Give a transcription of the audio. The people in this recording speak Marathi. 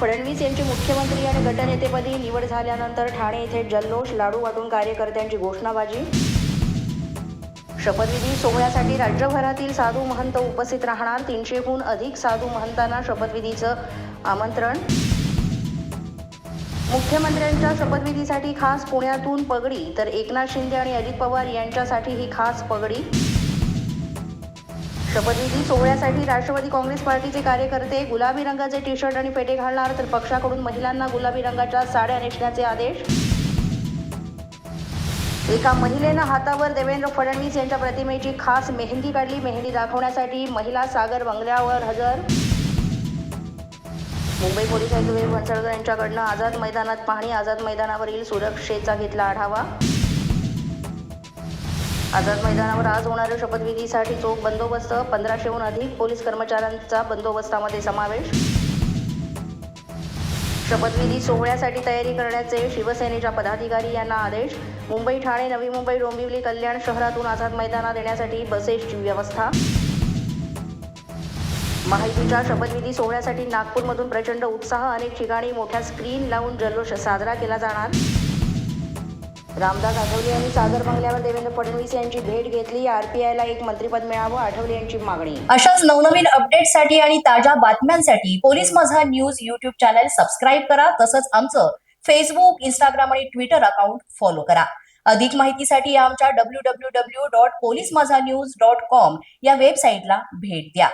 फडणवीस यांची मुख्यमंत्री आणि गटनेतेपदी निवड झाल्यानंतर ठाणे येथे जल्लोष लाडू वाटून कार्यकर्त्यांची घोषणाबाजी. शपथविधी सोहळ्यासाठी राज्यभरातील साधू महंत उपस्थित राहणार. तीनशेहून अधिक साधू महंतांना शपथविधीचं आमंत्रण. मुख्यमंत्र्यांच्या शपथविधीसाठी खास पुण्यातून पगडी तर एकनाथ शिंदे आणि अजित पवार यांच्यासाठी ही खास पगडी. शपथविधी सोहळ्यासाठी राष्ट्रवादी काँग्रेस पार्टीचे कार्यकर्ते गुलाबी रंगाचे टी शर्ट आणि पेटे घालणार तर पक्षाकडून महिलांना गुलाबी रंगाच्या साड्या नेसण्याचे आदेश. एका महिलेनं हातावर देवेंद्र फडणवीस यांच्या प्रतिमेची खास मेहंदी काढली. मेहंदी दाखवण्यासाठी महिला सागर बंगल्यावर हजर. मुंबई पोलीस आयुक्त विवेक वंसळकर यांच्याकडनं आझाद मैदानात पाहणी. आझाद मैदानावरील सुरक्षेचा घेतला आढावा. आझाद मैदानावर आज होणाऱ्या शपथविधीसाठी चोख बंदोबस्त पंधराशेहून अधिक पोलीस कर्मचाऱ्यांचा बंदोबस्तामध्ये समावेश. शपथविधी सोहळ्यासाठी तयारी करण्याचे शिवसेनेच्या पदाधिकारी यांना आदेश. मुंबई ठाणे नवी मुंबई डोंबिवली कल्याण शहरातून आझाद मैदानात देण्यासाठी बसेसची व्यवस्था. माहितीच्या शपथविधी सोहळ्यासाठी नागपूरमधून प्रचंड उत्साह अनेक ठिकाणी मोठ्या स्क्रीन लावून जल्लोष साजरा केला जाणार. रामदास आठवले यांनी सागर बंगल्यावर देवेंद्र फडणवीस यांची भेट घेतली. आरपीआयला एक मंत्रीपद मिळावं आठवले यांची मागणी. अशाच नवनवीन अपडेटसाठी आणि ताज्या बातम्यांसाठी police Majha news YouTube channel subscribe करा. तसंच आमचं फेसबुक इंस्टाग्राम आणि ट्विटर अकाउंट फॉलो करा. अधिक माहितीसाठी आमच्या W W W dot police Majha news dot com या वेबसाईटला भेट द्या.